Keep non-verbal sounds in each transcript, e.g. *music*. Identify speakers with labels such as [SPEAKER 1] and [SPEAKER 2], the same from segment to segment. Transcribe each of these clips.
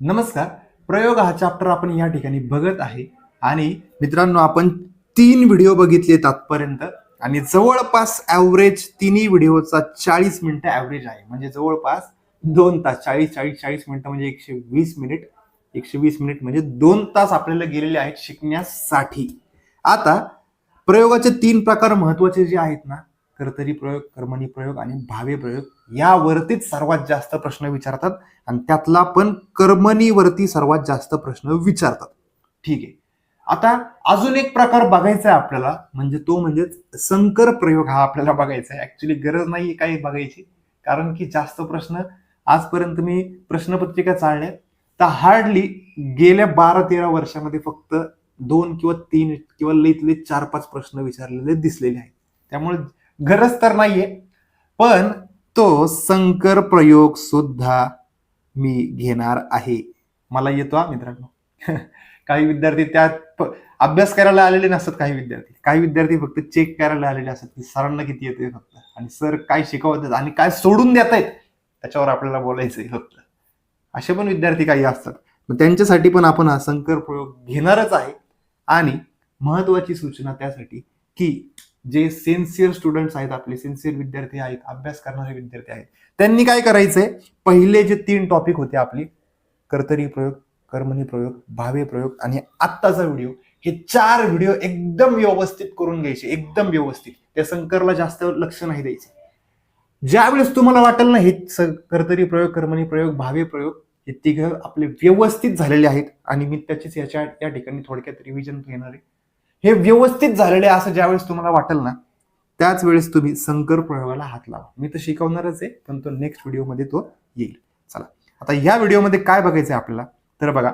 [SPEAKER 1] नमस्कार. प्रयोग हा चॅप्टर आपण या ठिकाणी बघत आहे. आणि मित्रांनो आपण तीन व्हिडिओ बघितले आतापर्यंत आणि जवळपास ॲव्हरेज तिन्ही व्हिडिओचा चाळीस मिनिटं ॲव्हरेज आहे. म्हणजे जवळपास दोन तास चाळीस चाळीस चाळीस मिनिटं म्हणजे एकशे वीस मिनिट. एकशे वीस मिनिट म्हणजे दोन तास आपल्याला गेलेले आहेत शिकण्यासाठी. आता प्रयोगाचे तीन प्रकार महत्त्वाचे जे आहेत ना कर्तरी प्रयोग कर्मणी प्रयोग आणि भावे प्रयोग यावरतीच सर्वात जास्त प्रश्न विचारतात आणि त्यातला पण कर्मणीवरती सर्वात जास्त प्रश्न विचारतात. ठीक आहे. आता अजून एक प्रकार बघायचा आहे आपल्याला म्हणजे तो म्हणजेच संकर प्रयोग हा आपल्याला बघायचा आहे. ऍक्च्युली गरज नाही काही बघायची कारण की जास्त प्रश्न आजपर्यंत मी प्रश्नपत्रिका चालण्यात तर हार्डली गेल्या बारा तेरा वर्षामध्ये फक्त दोन किंवा तीन किंवा लईतले चार पाच प्रश्न विचारलेले दिसलेले आहेत. त्यामुळे गरज तर नाहीये. पण तो संकर प्रयोग सुद्धा मी घेणार आहे. मला येतो हा मित्रांनो. *laughs* काही विद्यार्थी त्यात अभ्यास करायला आलेले नसतात काही विद्यार्थी. काही विद्यार्थी फक्त चेक करायला आलेले असतात की सरांना किती येते फक्त. आणि सर काय शिकवतात आणि काय सोडून देत आहेत त्याच्यावर आपल्याला बोलायचंय फक्त. असे पण विद्यार्थी काही असतात. मग त्यांच्यासाठी पण आपण हा संकर प्रयोग घेणारच आहे. आणि महत्वाची सूचना त्यासाठी की जे सिन्सिअर स्टुडंट्स आहेत आपले सिन्सिअर विद्यार्थी आहेत अभ्यास करणारे विद्यार्थी आहेत त्यांनी काय करायचंय? पहिले जे तीन टॉपिक होते आपली कर्तरी प्रयोग कर्मणी प्रयोग भावे प्रयोग आणि आत्ताचा व्हिडिओ हे चार व्हिडिओ एकदम व्यवस्थित करून घ्यायचे एकदम व्यवस्थित. त्या संकरला जास्त लक्ष नाही द्यायचे. ज्यावेळेस तुम्हाला वाटेल ना हे कर्तरी प्रयोग कर्मणी प्रयोग भावे प्रयोग हे तिघ आपले व्यवस्थित झालेले आहेत आणि मी त्याचीच याच्या या ठिकाणी थोडक्यात रिव्हिजन घेणार आहे. हे व्यवस्थित झालेले असं ज्यावेळेस तुम्हाला वाटेल ना त्याच वेळेस तुम्ही संकर प्रयोगाला हात लावा. मी तर शिकवणारच आहे पण तो नेक्स्ट व्हिडिओमध्ये तो येईल. चला. आता या व्हिडिओमध्ये काय बघायचं आहे आपल्याला? तर बघा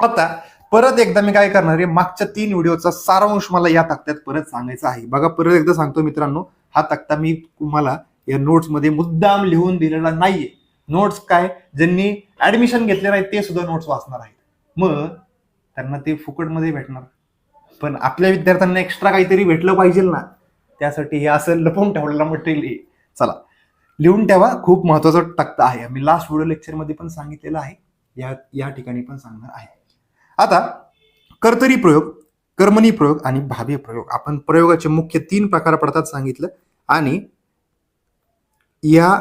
[SPEAKER 1] आता परत एकदा मी काय करणार आहे मागच्या तीन व्हिडिओचा सारांश मला या तक्त्यात परत सांगायचा आहे. बघा परत एकदा सांगतो मित्रांनो हा तक्ता मी तुम्हाला या नोट्समध्ये मुद्दाम लिहून दिलेला नाहीये. नोट्स काय? ज्यांनी ऍडमिशन घेतले नाही ते सुद्धा नोट्स वाचणार आहेत. मग त्यांना ते फुकटमध्ये भेटणार. पण आपल्या विद्यार्थ्यांना एक्स्ट्रा काहीतरी भेटलं पाहिजे ना. त्यासाठी हे असं लपवून ठेवलेलं मटेरियल आहे. चला लिहून ठेवा. खूप महत्त्वाचा टक्ता आहे. मी लास्ट व्हिडिओ लेक्चरमध्ये पण सांगितलेलं आहे. या या ठिकाणी पण सांगणार आहे. आता कर्तरी प्रयोग कर्मणी प्रयोग आणि भावी प्रयोग. आपण प्रयोगाचे मुख्य तीन प्रकार पडतात सांगितलं. आणि या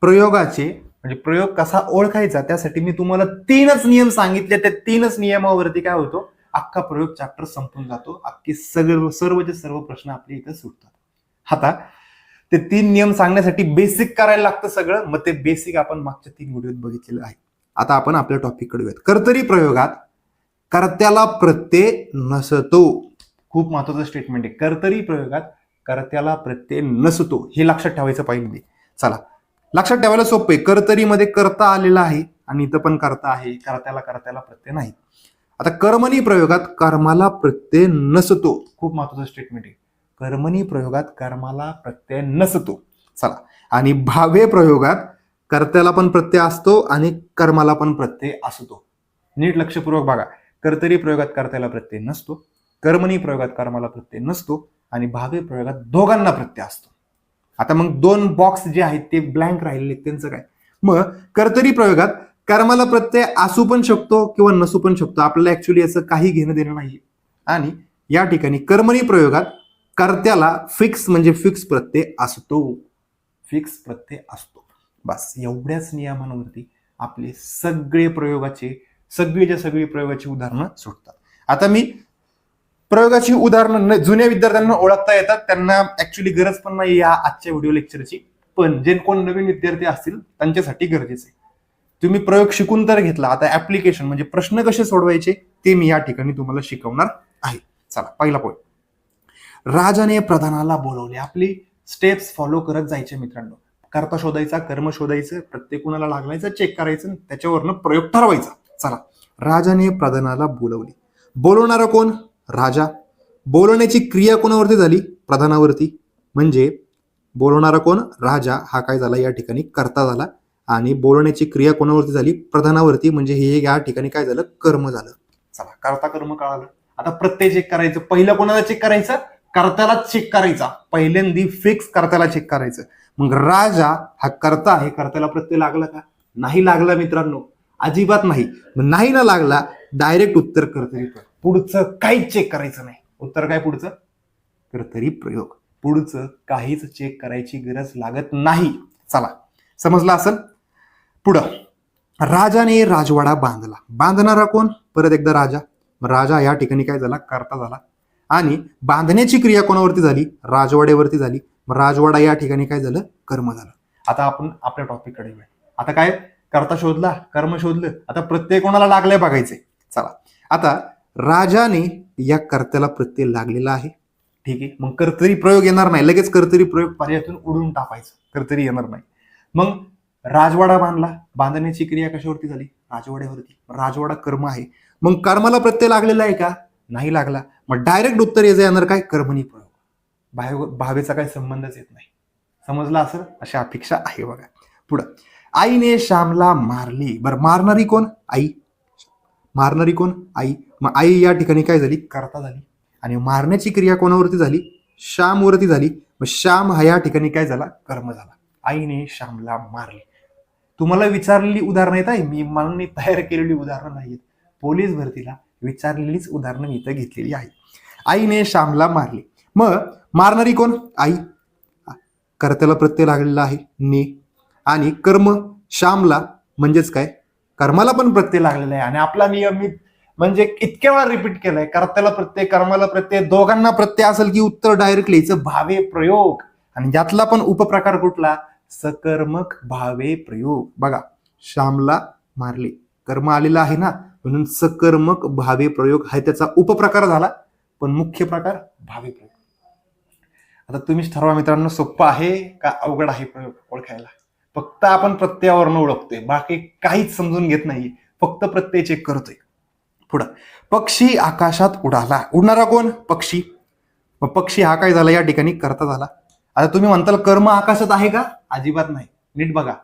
[SPEAKER 1] प्रयोगाचे म्हणजे प्रयोग कसा ओळखायचा त्यासाठी मी तुम्हाला तीनच नियम सांगितले. त्या तीनच नियमावरती काय होतो? अख्खा प्रयोग चॅप्टर संपून जातो. अख्खे सगळे सर्वचे सर्व प्रश्न आपले इथं सुटतात. आता ते तीन नियम सांगण्यासाठी बेसिक करायला लागतं सगळं. मग ते बेसिक आपण मागच्या तीन व्हिडिओत बघितलेलं आहे. आता आपण आपल्या टॉपिककडे येऊयात. कर्तरी प्रयोगात कर्त्याला प्रत्यय नसतो. खूप महत्वाचं स्टेटमेंट आहे. कर्तरी प्रयोगात कर्त्याला प्रत्यय नसतो. हे लक्षात ठेवायचं पाहिजे चला. लक्षात ठेवायला सोपं आहे. कर्तरीमध्ये कर्ता आलेला आहे आणि इथं पण कर्ता आहे. कर्त्याला कर्त्याला प्रत्यय नाही. आता कर्मणी प्रयोगात कर्माला प्रत्यय नसतो. खूप महत्वाचं स्टेटमेंट आहे. कर्मणी प्रयोगात कर्माला प्रत्यय नसतो. चला. आणि भावे प्रयोगात कर्त्याला पण प्रत्यय असतो आणि कर्माला पण प्रत्यय असतो. नीट लक्षपूर्वक बघा. कर्तरी प्रयोगात कर्त्याला प्रत्यय नसतो. कर्मणी प्रयोगात कर्माला प्रत्यय नसतो. आणि भावे प्रयोगात दोघांना प्रत्यय असतो. आता मग दोन बॉक्स जे आहेत ते ब्लँक राहिलेले त्यांचं काय? मग कर्तरी प्रयोगात कर्माला प्रत्यय असू पण शकतो किंवा नसू पण शकतो. आपल्याला ऍक्च्युली याचं काही घेणं देणं नाही आणि या ठिकाणी कर्मणी प्रयोगात कर्त्याला फिक्स म्हणजे फिक्स प्रत्यय असतो. फिक्स प्रत्यय असतो. बस एवढ्याच नियमांवरती आपले सगळे प्रयोगाचे सगळीच्या सगळी प्रयोगाची उदाहरणं सुटतात आता मी प्रयोगाची उदाहरणं न- जुन्या विद्यार्थ्यांना ओळखता येतात. त्यांना ऍक्च्युली गरज पण नाही या आजच्या व्हिडिओ लेक्चरची पण जे कोण नवीन विद्यार्थी असतील त्यांच्यासाठी गरजेचं आहे. तुम्ही प्रयोग शिकून तर घेतला. आता ऍप्लिकेशन म्हणजे प्रश्न कसे सोडवायचे ते मी या ठिकाणी तुम्हाला शिकवणार आहे. चला पहिला पॉईंट राजाने प्रधानाला बोलवले. आपली स्टेप्स फॉलो करत जायचे मित्रांनो. कर्ता शोधायचा कर्म शोधायचं प्रत्येक कुणाला लागलायचं चेक करायचं आणि त्याच्यावरनं प्रयोग ठरवायचा. चला राजाने प्रधानाला बोलवले. बोलवणारा कोण? राजा. बोलवण्याची क्रिया कोणावरती झाली? प्रधानावरती. म्हणजे बोलवणारा कोण? राजा. हा काय झाला? या ठिकाणी कर्ता झाला. आणि बोलण्याची क्रिया कोणावरती झाली? प्रधानावरती. म्हणजे हे या ठिकाणी काय झालं? कर्म झालं. चला कर्ता कर्म कळालं. आता प्रत्यय चेक करायचं. पहिलं कोणाला चेक करायचं? कर्त्याला चेक करायचा. पहिल्यांदी फिक्स कर्त्याला चेक करायचं. मग राजा हा कर्ता आहे. कर्त्याला प्रत्यय लागला का? नाही लागला मित्रांनो. अजिबात नाही. मग नाही ना लागला डायरेक्ट उत्तर कर्तरी प्रयोग. पुढचं काहीच चेक करायचं नाही. उत्तर काय पुढचं? कर्तरी प्रयोग. पुढचं काहीच चेक करायची गरज लागत नाही. चला समजलं असेल? पुढं. राजाने राजवाडा बांधला. बांधणारा कोण? परत एकदा राजा. राजा या ठिकाणी काय झाला? करता झाला. आणि बांधण्याची क्रिया कोणावरती झाली? राजवाड्यावरती झाली. राजवाडा या ठिकाणी काय झालं? कर्म झालं. आता आपण आपल्या टॉपिककडे येऊया. आता काय? करता शोधला. कर्म शोधलं. आता प्रत्येक कोणाला लागलंय बघायचंय. चला. आता राजाने या कर्त्याला प्रत्यय लागलेला आहे. ठीक आहे. मग कर्तरी प्रयोग येणार नाही. लगेच कर्तरी प्रयोग पर्यायातून उडून टाकायचं. कर्तरी येणार नाही. मग राजवाडा बांधला. बांधण्याची क्रिया कशावरती झाली? राजवाड्यावरती. राजवाडा कर्म आहे. मग कर्माला प्रत्यय लागलेला आहे का? नाही लागला. मग डायरेक्ट उत्तर याचं येणार काय? कर्मणी प्रयोग. भाव भावेचा काही संबंधच येत नाही. समजला असेल अशा अपेक्षा आहे बघा. पुढं. आईने श्यामला मारली. बरं मारणारी कोण? आई. मारणारी कोण? आई. मग आई या ठिकाणी काय झाली? करता झाली. आणि मारण्याची क्रिया कोणावरती झाली? श्यामवरती झाली. मग श्याम हा या ठिकाणी काय झाला? कर्म झाला. आईने श्यामला मारले. तुम्हाला विचारलेली उदाहरणं येत आहे. मी मला तयार केलेली उदाहरणं नाहीत पोलीस भरतीला विचारलेलीच उदाहरणं मी इथं घेतलेली आहे आईने श्यामला मारले. मग मारणारी कोण? आई. कर्त्याला प्रत्यय लागलेला आहे. ने. आणि कर्म श्यामला म्हणजेच काय? कर्माला पण प्रत्यय लागलेला आहे. आणि आपला नियमित म्हणजे इतक्या वेळा रिपीट केलाय. कर्त्याला प्रत्यय कर्माला प्रत्यय दोघांना प्रत्यय असेल की उत्तर डायरेक्ट लिहायचं. भावे प्रयोग. आणि ज्यातला पण उपप्रकार कुठला? सकर्मक भावे प्रयोग. बघा श्यामला मारले. कर्म आलेला आहे ना म्हणून सकर्मक भावे प्रयोग हा त्याचा उपप्रकार झाला पण मुख्य प्रकार भावे प्रयोग. आता तुम्हीच ठरवा मित्रांनो सोप्पा आहे का अवघड आहे प्रयोग ओळखायला? फक्त आपण प्रत्ययावरनं ओळखतोय बाकी काहीच समजून घेत नाही फक्त प्रत्यय चेक करतोय. पुढं पक्षी आकाशात उडाला. उडणारा कोण? पक्षी. मग पक्षी हा काय झाला? या ठिकाणी करता झाला. आता तुम्ही म्हणताल कर्म आकाशात आहे का? अजिबात नाही. नीट बघा.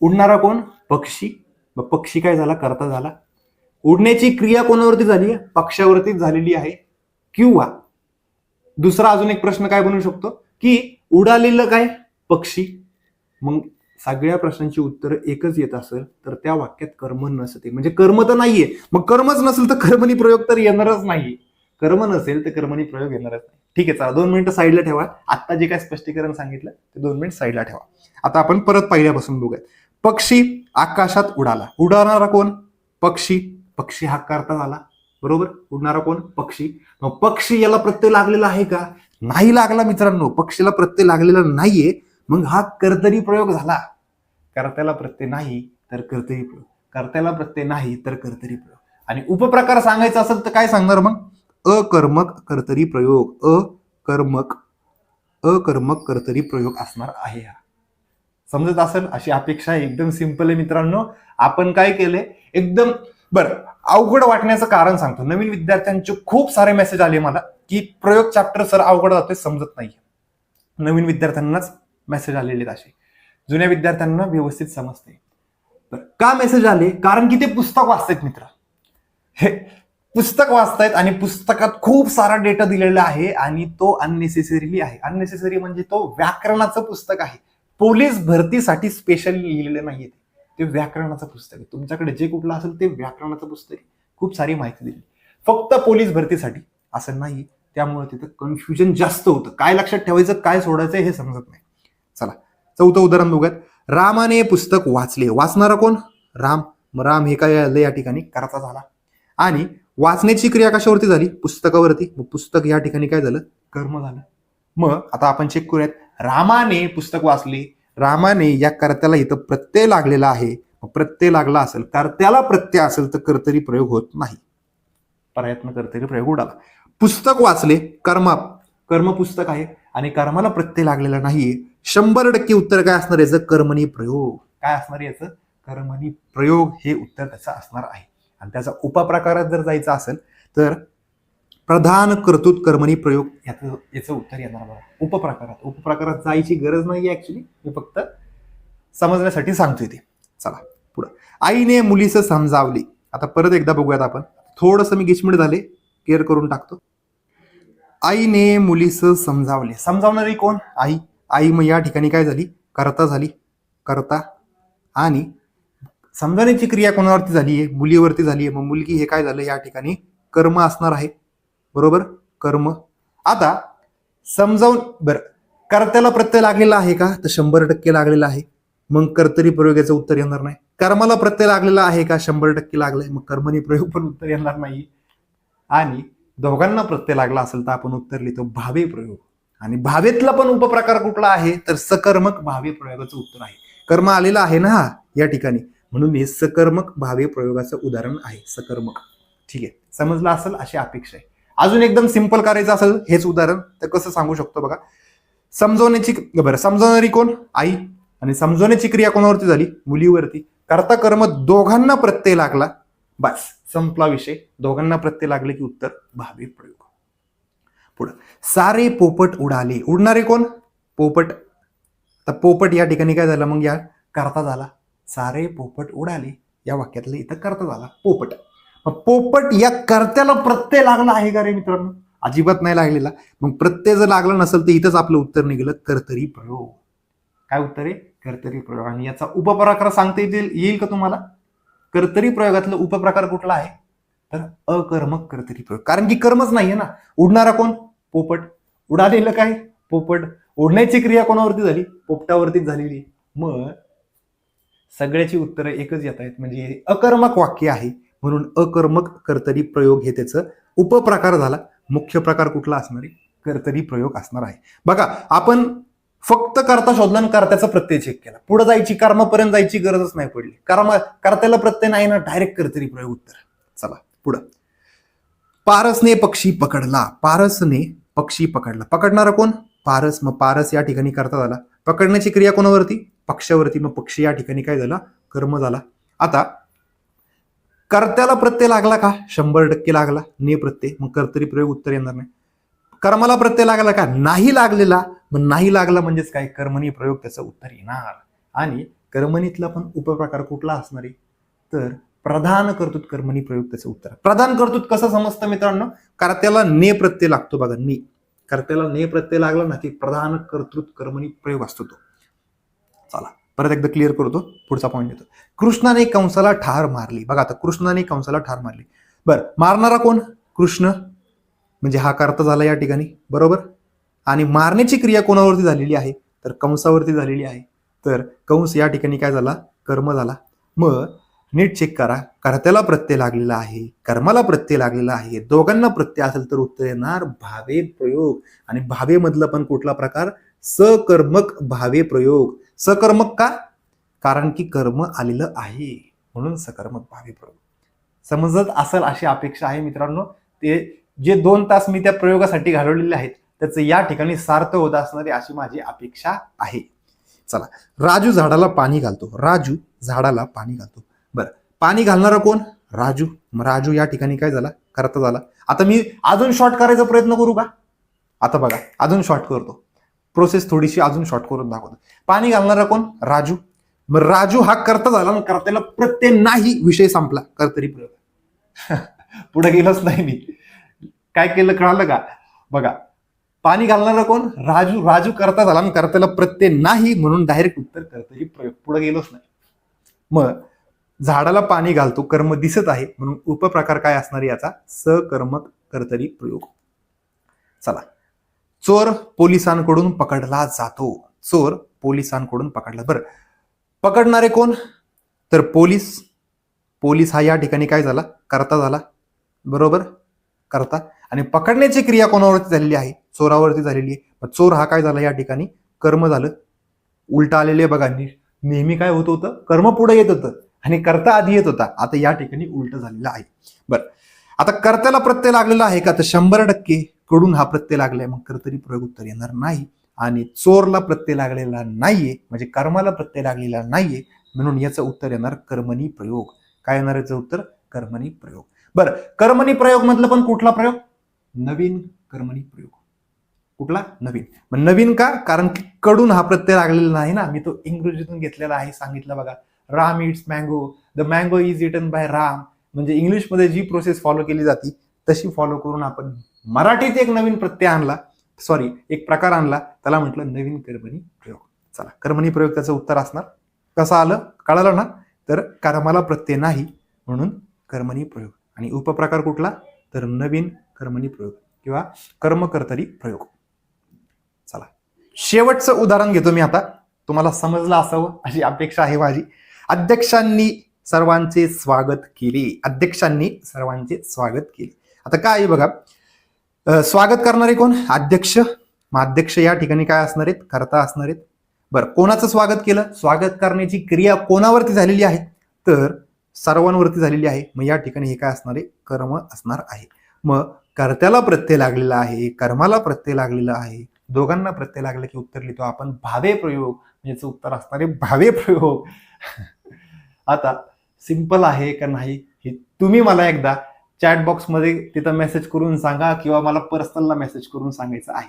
[SPEAKER 1] उडणारा कोण? पक्षी. मग पक्षी काय झाला? करता झाला. उडण्याची क्रिया कोणावरती झाली? पक्षावरतीच झालेली आहे. किंवा दुसरा अजून एक प्रश्न काय बनवू शकतो? की उडालेलं काय? पक्षी. मग सगळ्या प्रश्नांची उत्तर एकच येत असेल तर त्या वाक्यात कर्म नसते. म्हणजे कर्म तर नाहीये. मग कर्मच नसेल तर कर्मणी प्रयोग तर येणारच नाही कर्म नसेल तर कर्मणी प्रयोग येणारच नाही. ठीक आहे चला दोन मिनिटं साईडला ठेवा. आता जे काय स्पष्टीकरण सांगितलं ते दोन मिनिट साईडला ठेवा. आता आपण परत पहिल्यापासून बघूयात. पक्षी आकाशात उडाला. उडाणारा कोण? पक्षी. पक्षी हा करता झाला. बरोबर? उडणारा कोण? पक्षी. मग पक्षी याला प्रत्यय लागलेला आहे का? नाही लागला मित्रांनो. पक्षीला प्रत्यय लागलेला नाहीये. मग हा कर्तरी प्रयोग झाला. कर्त्याला प्रत्यय नाही तर कर्तरी प्रयोग. कर्त्याला प्रत्यय नाही तर कर्तरी प्रयोग. आणि उपप्रकार सांगायचा असेल तर काय सांगणार मग? अकर्मक कर्तरी प्रयोग. अकर्मक अकर्मक कर्तरी प्रयोग असणार आहे हा. समजत असेल? अशी अपेक्षा एकदम सिंपल आहे मित्रांनो. आपण काय केलंय एकदम बरं अवघड वाटण्याचं कारण सांगतो. नवीन विद्यार्थ्यांचे खूप सारे मेसेज आले मला की प्रयोग चॅप्टर सर अवघड जातोय समजत नाही नवीन विद्यार्थ्यांनाच मेसेज आलेले आहेत असे. जुन्या विद्यार्थ्यांना व्यवस्थित समजते का मेसेज आले? कारण की ते पुस्तक वाचतात मित्र. हे पुस्तक वाचतायत आणि पुस्तकात खूप सारा डेटा दिलेला आहे आणि तो अननेसेसरीली आहे. अननेसेसरी म्हणजे तो व्याकरणाचं पुस्तक आहे. पोलीस भरतीसाठी स्पेशली लिहिलेलं नाहीये ते. ते व्याकरणाचं पुस्तक आहे. तुमच्याकडे जे कुठलं असेल ते व्याकरणाचं पुस्तक आहे. खूप सारी माहिती दिली. फक्त पोलीस भरतीसाठी असं नाही त्यामुळे तिथं कन्फ्युजन जास्त होतं. काय लक्षात ठेवायचं काय सोडायचं हे समजत नाही. चला चौथं उदाहरण बघूयात. रामाने पुस्तक वाचले. वाचणारा कोण? राम. राम हे काय आलं या ठिकाणी? कराचा झाला. आणि वाचण्याची क्रिया कशावरती झाली? पुस्तकावरती. मग पुस्तक या ठिकाणी काय झालं? कर्म झालं. मग आता आपण चेक करूयात. रामाने पुस्तक वाचले. रामाने या कर्त्याला इथं प्रत्यय लागलेला आहे. प्रत्यय लागला असेल कर्त्याला प्रत्यय असेल तर कर्तरी प्रयोग होत नाही. प्रयत्न कर्तरी प्रयोग उडाला. पुस्तक वाचले कर्मा कर्म पुस्तक आहे आणि कर्माला प्रत्यय लागलेला नाहीये शंभर टक्के उत्तर काय असणार याचं? कर्मणी प्रयोग. काय असणार याचं? कर्मणी प्रयोग हे उत्तर त्याचं असणार आहे. आणि त्याचा उपप्रकारात जर जायचं असेल तर प्रधान कर्तृत कर्मणी प्रयोग याचं याचं उत्तर येणार बघा. उपप्रकारात. उपप्रकारात जायची गरज नाही आहे ॲक्च्युली मी फक्त समजण्यासाठी सांगतोय ते. चला पुढं. आईने मुलीचं समजावली. आता परत एकदा बघूयात आपण. थोडंसं मी गिचमिड झाले. केअर करून टाकतो. आईने मुलीचं समजावले. समजावणारी कोण? आई. आई मग या ठिकाणी काय झाली? करता झाली. करता आणि समजावण्याची क्रिया कोणावरती झाली आहे? मुलीवरती झाली आहे. मग मुलगी हे काय झालं? या ठिकाणी कर्म असणार आहे. बरोबर? कर्म. आता समजावून बरं. कर्त्याला प्रत्यय लागलेला आहे का? तर शंभर टक्के लागलेला आहे. मग कर्तरी प्रयोगाचं उत्तर येणार नाही. कर्माला प्रत्यय लागलेला आहे का? शंभर टक्के लागलाय. मग कर्मनी प्रयोग पण उत्तर येणार नाही. आणि दोघांना प्रत्यय लागला असेल तर आपण उत्तर लिहितो भावे प्रयोग. आणि भावेतला पण उपप्रकार कुठला आहे? तर सकर्मक भावे प्रयोगाचं उत्तर आहे. कर्म आलेला आहे ना? हा या ठिकाणी. म्हणून हे सकर्मक भावे प्रयोगाचं उदाहरण आहे सकर्मक. ठीक आहे. समजलं असेल अशी अपेक्षा आहे. अजून एकदम सिंपल करायचं असेल हेच उदाहरण तर कसं सांगू शकतो बघा. समजवण्याची बरं समजवणारी कोण? आई. आणि समजवण्याची क्रिया कोणावरती झाली? मुलीवरती. करता कर्म दोघांना प्रत्यय लागला बस. संपला विषय. दोघांना प्रत्यय लागले की उत्तर भावी प्रयोग. पुढं. सारे पोपट उडाले. उडणारे कोण? पोपट. आता पोपट या ठिकाणी काय झालं मग या? करता झाला. सारे पोपट उडाले. या वाक्यातलं इथं करता झाला पोपट. मग पोपट या कर्त्याला प्रत्यय लागला आहे का रे मित्रांनो? अजिबात नाही लागलेला. मग प्रत्यय जर लागला नसेल तर इथंच आपलं उत्तर निघालं कर्तरी प्रयोग. काय उत्तर आहे? कर्तरी प्रयोग. आणि याचा उपप्रकार सांगता येईल येईल का तुम्हाला? कर्तरी प्रयोगातलं उपप्रकार कुठला आहे? तर अकर्मक कर्तरी प्रयोग. कारण की कर्मच नाहीये ना. उडणारा कोण? पोपट. उडालेलं काय? पोपट. ओढण्याची क्रिया कोणावरती झाली? पोपटावरतीच झालेली. मग सगळ्याची उत्तरं एकच येत आहेत. म्हणजे हे अकर्मक वाक्य आहे. म्हणून अकर्मक कर्तरी प्रयोग हे त्याचं उपप्रकार झाला. मुख्य प्रकार कुठला असणार? आहे कर्तरी प्रयोग असणार आहे. बघा आपण फक्त कर्ता शोधला आणि कर्त्याचा प्रत्यय चेक केला. पुढे जायची कर्मापर्यंत जायची गरजच नाही पडली. कर्म कर्त्याला प्रत्यय नाही ना डायरेक्ट कर्तरी प्रयोग उत्तर. चला पुढं. पारसने पक्षी पकडला. पारसने पक्षी पकडला. पकडणारा कोण? पारस. मग पारस या ठिकाणी करता झाला पकडण्याची क्रिया कोणावरती? पक्षावरती मग पक्षी या ठिकाणी काय झाला? कर्म झाला. आता कर्त्याला प्रत्यय लागला का? शंभर टक्के लागला. ने प्रत्यय. मग कर्तरी प्रयोग उत्तर येणार नाही. कर्माला प्रत्यय लागला का? नाही लागलेला. मग नाही लागला म्हणजेच काय? कर्मणी प्रयोग त्याचं उत्तर येणार. आणि कर्मणीतला पण उपप्रकार कुठला असणार आहे? तर प्रधान कर्तृत कर्मणी प्रयोग त्याचं उत्तर. प्रधान कर्तृत कसं समजतं मित्रांनो? कर्त्याला ने प्रत्यय लागतो बघा. ने. कर्त्याला ने प्रत्यय लागला ना की प्रधान कर्तृत कर्मणी प्रयोग असतो तो. चला. परत एकदा क्लिअर करतो पुढचा पॉईंट येतो. कृष्णाने कंसाला ठार मारली. बघा आता कृष्णाने कंसाला ठार मारली. बर मारणारा कोण? कृष्ण. म्हणजे हा कर्ता झाला या ठिकाणी. बरोबर? आणि मारण्याची क्रिया कोणावरती झालेली आहे? तर कंसावरती झालेली आहे. तर कंस या ठिकाणी काय झाला? कर्म झाला. मग नीट चेक करा. कर्त्याला प्रत्यय लागलेला आहे. कर्माला प्रत्यय लागलेला आहे. दोघांना प्रत्यय असेल तर उत्तर येणार भावे प्रयोग. आणि भावेमधलं पण कुठला प्रकार? सकर्मक भावे प्रयोग. सकर्मक का? कारण की कर्म आलेलं आहे. म्हणून सकर्मक भावे प्रयोग. समजत असेल अशी अपेक्षा आहे मित्रांनो. ते जे दोन तास मी त्या प्रयोगासाठी घालवलेले आहेत त्याचं या ठिकाणी सार्थ होत असणारी अशी माझी अपेक्षा आहे. चला राजू झाडाला पाणी घालतो. राजू झाडाला पाणी घालतो. बरं पाणी घालणारा कोण? राजू. राजू या ठिकाणी काय झाला? करता झाला. आता मी अजून शॉर्ट करायचा प्रयत्न करू का? आता बघा अजून शॉर्ट करतो. प्रोसेस थोडीशी अजून शॉर्ट करून दाखवतो. पाणी घालणारा कोण? राजू. मग राजू हा करता झाला ना करत्याला प्रत्यय नाही विषय संपला. कर्तरी प्रयोग *laughs* पुढे गेलोच नाही मी. काय केलं कळालं का? बघा पाणी घालणारा कोण? राजू. राजू करता झाला ना करत्याला प्रत्यय नाही म्हणून डायरेक्ट उत्तर कर्तरी प्रयोग पुढे गेलोच नाही. मग झाडाला पाणी घालतो कर्म दिसत आहे म्हणून उपप्रकार काय असणार याचा? सकर्मक कर्तरी प्रयोग. चला. चोर पोलिसांकडून पकडला जातो. चोर पोलिसांकडून पकडला. बरं. पकडणारे कोण? तर पोलीस. पोलीस हा या ठिकाणी काय झाला? करता झाला. बरोबर? करता. आणि पकडण्याची क्रिया कोणावरती झालेली आहे? चोरावरती झालेली आहे. मग चोर हा काय झाला या ठिकाणी? कर्म झालं. उलटा आलेले बघा नेहमी काय होत होतं? कर्म पुढे येत होतं. आणि करता आधी येत होता. आता या ठिकाणी उलट झालेलं आहे. बरं. आता कर्त्याला प्रत्यय लागलेला आहे का? तर शंभर टक्के कडून हा प्रत्यय लागलाय. मग कर्तरी प्रयोग उत्तर येणार नाही. आणि चोरला प्रत्यय लागलेला नाहीये. म्हणजे कर्माला प्रत्यय लागलेला नाहीये. म्हणून याचं उत्तर येणार कर्मणी प्रयोग. काय येणार याचं उत्तर? कर्मणी प्रयोग. बरं कर्मणी प्रयोग मधलं पण कुठला प्रयोग? नवीन कर्मणी प्रयोग. कुठला? नवीन. मग नवीन का? कारण की कडून हा प्रत्यय लागलेला नाही ना. मी तो इंग्रजीतून घेतलेला आहे सांगितलं बघा. Ram it's mango. The mango is eaten by Ram. म्हणजे इंग्लिशमध्ये जी प्रोसेस फॉलो केली जाते तशी फॉलो करून आपण मराठीत एक नवीन प्रत्यय आणला. सॉरी एक प्रकार आणला. त्याला म्हटलं नवीन कर्मणी प्रयोग. चला कर्मणी प्रयोग त्याचं उत्तर असणार. कसं आलं? कळालं ना? तर कर्माला प्रत्यय नाही म्हणून कर्मणी प्रयोग. आणि उपप्रकार कुठला? तर नवीन कर्मणी प्रयोग किंवा कर्मकर्तरी प्रयोग. चला शेवटचं उदाहरण घेतो मी आता. तुम्हाला समजलं असावं अशी अपेक्षा आहे माझी. अध्यक्षांनी सर्वांचे स्वागत केले. अध्यक्षांनी सर्वांचे स्वागत केले. आता काय आहे बघा? स्वागत करणारे कोण? अध्यक्ष. मग अध्यक्ष या ठिकाणी काय असणार आहेत? करता असणार आहेत. बरं कोणाचं स्वागत केलं? स्वागत करण्याची क्रिया कोणावरती झालेली आहे? तर सर्वांवरती झालेली आहे. मग या ठिकाणी हे काय असणार आहे? कर्म असणार आहे. मग कर्त्याला प्रत्यय लागलेला आहे कर्माला प्रत्यय लागलेला आहे दोघांना प्रत्यय लागला की उत्तर लिहितो आपण. भावे प्रयोग म्हणजे उत्तर असणार आहे भावे प्रयोग. *laughs* आता सिंपल आहे का नाही हे तुम्ही मला एकदा चॅट बॉक्समध्ये तिथं मेसेज करून सांगा किंवा मला पर्सनलला मेसेज करून सांगायचं आहे.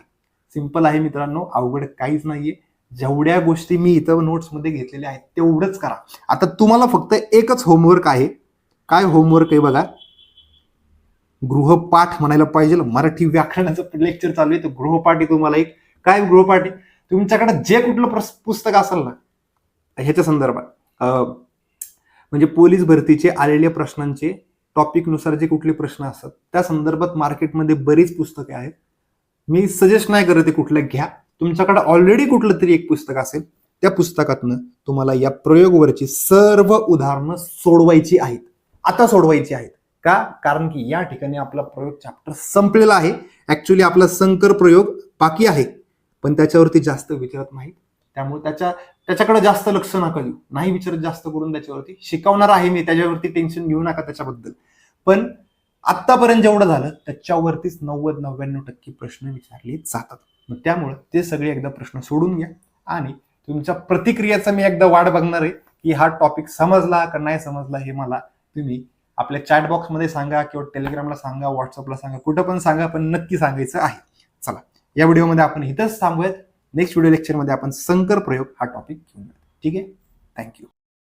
[SPEAKER 1] सिंपल आहे मित्रांनो अवघड काहीच नाहीये. जेवढ्या गोष्टी मी इथं नोट्समध्ये घेतलेल्या आहेत तेवढंच करा. आता तुम्हाला फक्त एकच होमवर्क आहे. काय होमवर्क आहे बघा? गृहपाठ म्हणायला पाहिजे. मराठी व्याकरणाचं लेक्चर चालू आहे तर गृहपाठ आहे तुम्हाला एक. काय गृहपाठ आहे? तुमच्याकडे जे कुठलं प्रस- पुस्तक असेल ना ह्याच्या संदर्भात. म्हणजे पोलीस भरतीचे आलेल्या प्रश्नांचे टॉपिकनुसार जे कुठले प्रश्न असतात त्या संदर्भात मार्केटमध्ये बरीच पुस्तके आहेत. मी सजेस्ट नाही करत ते कुठलं घ्या. तुमच्याकडे ऑलरेडी कुठलं तरी एक पुस्तक असेल त्या पुस्तकातनं तुम्हाला या प्रयोगवरची सर्व उदाहरणं सोडवायची आहेत. आता सोडवायची आहेत. का? कारण की या ठिकाणी आपला प्रयोग चॅप्टर संपलेला आहे. ऍक्च्युली आपला संकर प्रयोग बाकी आहे. पण त्याच्यावरती जास्त विचारत नाहीत. त्यामुळे त्याच्या त्याच्याकडे जास्त लक्ष नका देऊ. नाही विचारत जास्त करून त्याच्यावरती. शिकवणार आहे मी त्याच्यावरती टेन्शन घेऊ नका त्याच्याबद्दल. पण आत्तापर्यंत जेवढं झालं त्याच्यावरतीच नव्वद नव्याण्णव टक्के प्रश्न विचारले जातात. मग त्यामुळे ते सगळे एकदा प्रश्न सोडून घ्या. आणि तुमच्या प्रतिक्रियाचा मी एकदा वाट बघणार आहे की हा टॉपिक समजला का नाही समजला हे मला तुम्ही आपल्या चॅट बॉक्समध्ये सांगा किंवा टेलिग्रामला सांगा व्हॉट्सअपला सांगा कुठं पण सांगा पण नक्की सांगायचं आहे. चला या व्हिडिओमध्ये आपण इथंच थांबूयात. नेक्स्ट व्हिडिओ लेक्चरमध्ये आपण संकर प्रयोग हा टॉपिक घेऊन ठीक आहे? थँक्यू